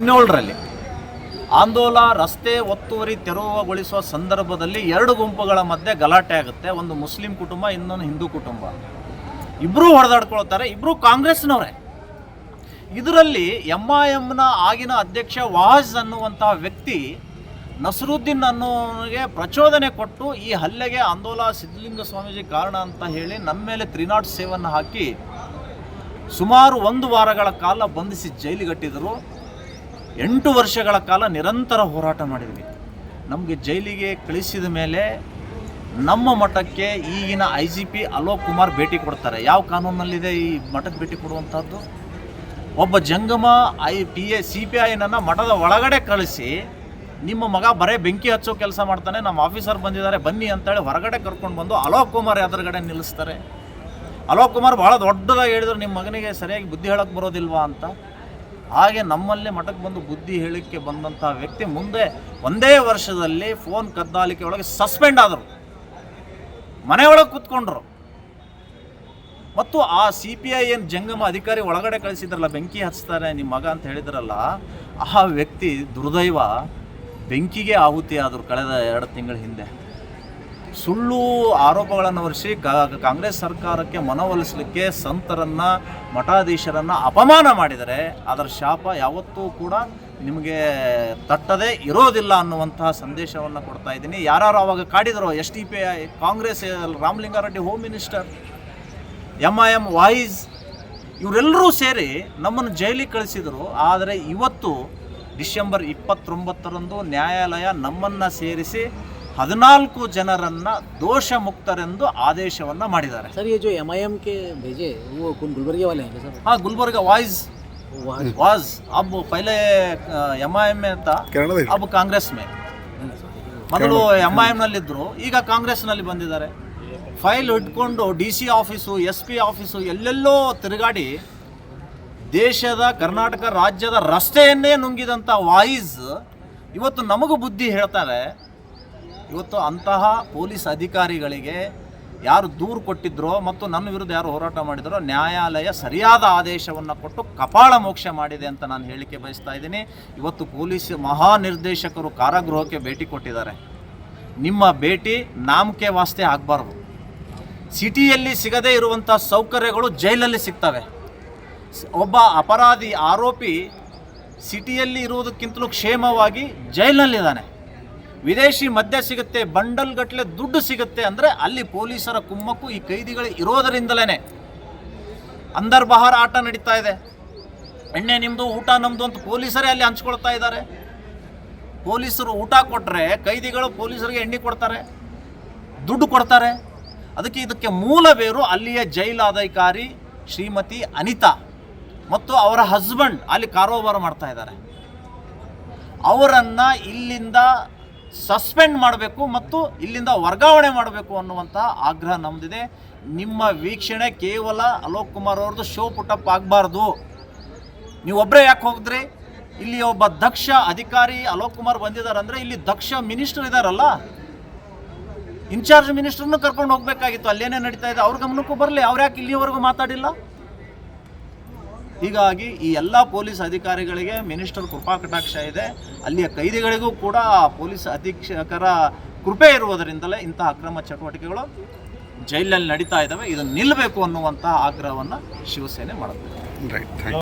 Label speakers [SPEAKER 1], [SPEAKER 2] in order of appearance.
[SPEAKER 1] ಹದಿನೇಳರಲ್ಲಿ ಆಂದೋಲ, ರಸ್ತೆ ಒತ್ತುವರಿ ತೆರವುಗೊಳಿಸುವ ಸಂದರ್ಭದಲ್ಲಿ ಎರಡು ಗುಂಪುಗಳ ಮಧ್ಯೆ ಗಲಾಟೆ ಆಗುತ್ತೆ. ಒಂದು ಮುಸ್ಲಿಂ ಕುಟುಂಬ, ಇನ್ನೊಂದು ಹಿಂದೂ ಕುಟುಂಬ. ಇಬ್ಬರೂ ಹೊಡೆದಾಡ್ಕೊಳ್ತಾರೆ. ಇಬ್ಬರೂ ಕಾಂಗ್ರೆಸ್ನವರೇ. ಇದರಲ್ಲಿ ಎಂ ಐ ಎಮ್ನ ಆಗಿನ ಅಧ್ಯಕ್ಷ ವಾಜ್ ಅನ್ನುವಂತಹ ವ್ಯಕ್ತಿ ನಸರುದ್ದೀನ್ ಅನ್ನೋನಿಗೆ ಪ್ರಚೋದನೆ ಕೊಟ್ಟು, ಈ ಹಲ್ಲೆಗೆ ಆಂದೋಲ ಸಿದ್ಧಲಿಂಗ ಸ್ವಾಮೀಜಿ ಕಾರಣ ಅಂತ ಹೇಳಿ ನಮ್ಮ ಮೇಲೆ ತ್ರೀ ನಾಟ್ ಸೇವನ್ನು ಹಾಕಿ ಸುಮಾರು ಒಂದು ವಾರಗಳ ಕಾಲ ಬಂಧಿಸಿ ಜೈಲಿಗಟ್ಟಿದ್ರು. ಎಂಟು ವರ್ಷಗಳ ಕಾಲ ನಿರಂತರ ಹೋರಾಟ ಮಾಡಿದ್ವಿ. ನಮಗೆ ಜೈಲಿಗೆ ಕಳಿಸಿದ ಮೇಲೆ ನಮ್ಮ ಮಠಕ್ಕೆ ಈಗಿನ I G P Alok Kumar ಭೇಟಿ ಕೊಡ್ತಾರೆ. ಯಾವ ಕಾನೂನಲ್ಲಿದೆ ಈ ಮಠಕ್ಕೆ ಭೇಟಿ ಕೊಡುವಂಥದ್ದು ಒಬ್ಬ ಜಂಗಮ I, P A, C P ಐನನ್ನು ಮಠದ ಒಳಗಡೆ ಕಳಿಸಿ ನಿಮ್ಮ ಮಗ ಬರೇ ಬೆಂಕಿ ಹಚ್ಚೋ ಕೆಲಸ ಮಾಡ್ತಾನೆ, ನಮ್ಮ ಆಫೀಸರ್ ಬಂದಿದ್ದಾರೆ, ಬನ್ನಿ ಅಂತೇಳಿ ಹೊರಗಡೆ ಕರ್ಕೊಂಡು ಬಂದು ಅಲೋಕ್ ಕುಮಾರ್ ಎದುರುಗಡೆ ನಿಲ್ಲಿಸ್ತಾರೆ. ಅಲೋಕ್ ಕುಮಾರ್ ಭಾಳ ದೊಡ್ಡದಾಗಿ ಹೇಳಿದ್ರು, ನಿಮ್ಮ ಮಗನಿಗೆ ಸರಿಯಾಗಿ ಬುದ್ಧಿ ಹೇಳಕ್ಕೆ ಬರೋದಿಲ್ವಾ ಅಂತ. ಹಾಗೆ ನಮ್ಮಲ್ಲೇ ಮಠಕ್ಕೆ ಬಂದು ಬುದ್ಧಿ ಹೇಳಿಕೆ ಬಂದಂತಹ ವ್ಯಕ್ತಿ ಮುಂದೆ ಒಂದೇ ವರ್ಷದಲ್ಲಿ ಫೋನ್ ಕದ್ದಾಲಿಕೆ ಒಳಗೆ ಸಸ್ಪೆಂಡ್ ಆದರು. ಮನೆಯೊಳಗೆ ಕೂತ್ಕೊಂಡ್ರು. ಮತ್ತು ಆ ಸಿ ಪಿ ಐ ಏನು ಜಂಗಮ ಅಧಿಕಾರಿ ಒಳಗಡೆ ಕಳಿಸಿದ್ರಲ್ಲ, ಬೆಂಕಿ ಹಚ್ತಾರೆ ನಿಮ್ಮ ಮಗ ಅಂತ ಹೇಳಿದ್ರಲ್ಲ, ಆ ವ್ಯಕ್ತಿ ದುರ್ದೈವ, ಬೆಂಕಿಗೆ ಆಹುತಿ ಆದರು ಕಳೆದ ಎರಡು ತಿಂಗಳ ಹಿಂದೆ. ಸುಳ್ಳು ಆರೋಪಗಳನ್ನು ಹೊರಿಸಿ ಕಾಂಗ್ರೆಸ್ ಸರ್ಕಾರಕ್ಕೆ ಮನವೊಲಿಸಲಿಕ್ಕೆ ಸಂತರನ್ನ, ಮಠಾಧೀಶರನ್ನು ಅಪಮಾನ ಮಾಡಿದರೆ ಅದರ ಶಾಪ ಯಾವತ್ತೂ ಕೂಡ ನಿಮಗೆ ತಟ್ಟದೆ ಇರೋದಿಲ್ಲ ಅನ್ನುವಂತಹ ಸಂದೇಶವನ್ನು ಕೊಡ್ತಾ ಇದ್ದೀನಿ. ಯಾರು ಅವಾಗ ಕಾಡಿದರು S T P I, Congress, Ramalinga Reddy home minister M I M voice ಇವರೆಲ್ಲರೂ ಸೇರಿ ನಮ್ಮನ್ನು ಜೈಲಿಗೆ ಕಳಿಸಿದರು. ಆದರೆ ಇವತ್ತು ಡಿಸೆಂಬರ್ ಇಪ್ಪತ್ತೊಂಬತ್ತರಂದು ನ್ಯಾಯಾಲಯ ನಮ್ಮನ್ನು ಸೇರಿಸಿ ಹದಿನಾಲ್ಕು ಜನರನ್ನು ದೋಷ ಮುಕ್ತರೆಂದು ಆದೇಶವನ್ನು ಮಾಡಿದ್ದಾರೆ
[SPEAKER 2] सर ये जो एम के भेजे वो कौन गुलबर्गे वाले हैं क्या सर
[SPEAKER 1] हाँ गुलबर्ग वाइज
[SPEAKER 2] वो
[SPEAKER 1] वाज अब पहले ಎಮ್ ಐ ಎಮ್ ಅಂತ अब ಕಾಂಗ್ರೆಸ್ ಮೇ ಮೊದಲು ಎಮ್ ಐ ಎಮ್ನಲ್ಲಿದ್ದರು ಈಗ ಕಾಂಗ್ರೆಸ್ನಲ್ಲಿ ಬಂದಿದ್ದಾರೆ ಫೈಲ್ ಇಟ್ಕೊಂಡು D C office S P office ಎಲ್ಲೆಲ್ಲೋ ತಿರುಗಾಡಿ ದೇಶದ ಕರ್ನಾಟಕ ರಾಜ್ಯದ ರಸ್ತೆಯನ್ನೇ ನುಂಗಿದಂಥ ವಾಯಿಸ್ ಇವತ್ತು ನಮಗೂ ಬುದ್ಧಿ ಹೇಳ್ತಾರೆ ಇವತ್ತು ಅಂತಹ ಪೊಲೀಸ್ ಅಧಿಕಾರಿಗಳಿಗೆ ಯಾರು ದೂರು ಕೊಟ್ಟಿದ್ರೋ ಮತ್ತು ನನ್ನ ವಿರುದ್ಧ ಯಾರು ಹೋರಾಟ ಮಾಡಿದರೋ ನ್ಯಾಯಾಲಯ ಸರಿಯಾದ ಆದೇಶವನ್ನು ಕೊಟ್ಟು ಕಪಾಳ ಮೋಕ್ಷ ಮಾಡಿದೆ ಅಂತ ನಾನು ಹೇಳಿಕೆ ಬಯಸ್ತಾ ಇದ್ದೀನಿ. ಇವತ್ತು ಪೊಲೀಸ್ ಮಹಾನಿರ್ದೇಶಕರು ಕಾರಾಗೃಹಕ್ಕೆ ಭೇಟಿ ಕೊಟ್ಟಿದ್ದಾರೆ. ನಿಮ್ಮ ಭೇಟಿ ನಾಮಕೆ ವಾಸ್ತೆ ಆಗಬಾರ್ದು. ಸಿಟಿಯಲ್ಲಿ ಸಿಗದೇ ಇರುವಂಥ ಸೌಕರ್ಯಗಳು ಜೈಲಲ್ಲಿ ಸಿಗ್ತವೆ. ಒಬ್ಬ ಅಪರಾಧಿ ಆರೋಪಿ ಸಿಟಿಯಲ್ಲಿ ಇರುವುದಕ್ಕಿಂತಲೂ ಕ್ಷೇಮವಾಗಿ ಜೈಲಿನಲ್ಲಿದ್ದಾನೆ ವಿದೇಶಿ ಮದ್ಯ ಸಿಗುತ್ತೆ ಬಂಡಲ್ ಗಟ್ಟಲೆ ದುಡ್ಡು ಸಿಗುತ್ತೆ ಅಂದರೆ ಅಲ್ಲಿ ಪೊಲೀಸರ ಕುಮ್ಮಕ್ಕು ಈ ಕೈದಿಗಳು ಇರೋದರಿಂದಲೇ ಅಂದರ್ ಬಹಾರ್ ಆಟ ನಡೀತಾ ಇದೆ. ಎಣ್ಣೆ ನಿಮ್ಮದು ಊಟ ನಮ್ಮದು ಅಂತ ಪೊಲೀಸರೇ ಅಲ್ಲಿ ಹಂಚ್ಕೊಳ್ತಾ ಇದ್ದಾರೆ. ಪೊಲೀಸರು ಊಟ ಕೊಟ್ಟರೆ ಕೈದಿಗಳು ಪೊಲೀಸರಿಗೆ ಎಣ್ಣೆ ಕೊಡ್ತಾರೆ, ದುಡ್ಡು ಕೊಡ್ತಾರೆ. ಅದಕ್ಕೆ ಇದಕ್ಕೆ ಮೂಲ ಬೇರು ಅಲ್ಲಿಯ ಜೈಲಾಧಿಕಾರಿ ಶ್ರೀಮತಿ ಅನಿತಾ ಮತ್ತು ಅವರ ಹಸ್ಬೆಂಡ್ ಅಲ್ಲಿ ಕಾರೋಬಾರ ಮಾಡ್ತಾ ಇದ್ದಾರೆ. ಅವರನ್ನು ಇಲ್ಲಿಂದ ಸಸ್ಪೆಂಡ್ ಮಾಡಬೇಕು ಮತ್ತು ಇಲ್ಲಿಂದ ವರ್ಗಾವಣೆ ಮಾಡಬೇಕು ಅನ್ನುವಂಥ ಆಗ್ರಹ ನಮ್ಮದಿದೆ ನಿಮ್ಮ ವೀಕ್ಷಣೆ ಕೇವಲ ಅಲೋಕ್ ಕುಮಾರ್ ಅವ್ರದ್ದು ಶೋ ಪುಟಪ್ ಆಗಬಾರ್ದು. ನೀವು ಒಬ್ಬರೇ ಯಾಕೆ ಹೋಗಿದ್ರಿ? ಇಲ್ಲಿ ಒಬ್ಬ ದಕ್ಷ ಅಧಿಕಾರಿ ಅಲೋಕ್ ಕುಮಾರ್ ಬಂದಿದ್ದಾರೆ ಅಂದರೆ ಇಲ್ಲಿ ದಕ್ಷ ಮಿನಿಸ್ಟರ್ ಇದ್ದಾರಲ್ಲ ಇನ್ಚಾರ್ಜ್ ಮಿನಿಸ್ಟರ್ನು ಕರ್ಕೊಂಡು ಹೋಗಬೇಕಾಗಿತ್ತು. ಅಲ್ಲೇನೇ ನಡೀತಾ ಇದೆ. ಅವ್ರ ಗಮನಕ್ಕೂ ಬರಲಿ. ಅವ್ರು ಯಾಕೆ ಇಲ್ಲಿವರೆಗೂ ಮಾತಾಡಿಲ್ಲ? ಹೀಗಾಗಿ ಈ ಎಲ್ಲ ಪೊಲೀಸ್ ಅಧಿಕಾರಿಗಳಿಗೆ ಮಿನಿಸ್ಟರ್ ಕೃಪಾ ಕಟಾಕ್ಷ ಇದೆ. ಅಲ್ಲಿಯ ಕೈದಿಗಳಿಗೂ ಕೂಡ ಪೊಲೀಸ್ ಅಧೀಕ್ಷಕರ ಕೃಪೆ ಇರುವುದರಿಂದಲೇ ಇಂತಹ ಅಕ್ರಮ ಚಟುವಟಿಕೆಗಳು ಜೈಲಿನಲ್ಲಿ ನಡೀತಾ ಇದ್ದಾವೆ. ಇದನ್ನು ನಿಲ್ಲಬೇಕು ಅನ್ನುವಂತಹ ಆಗ್ರಹವನ್ನು ಶಿವಸೇನೆ ಮಾಡುತ್ತೆ.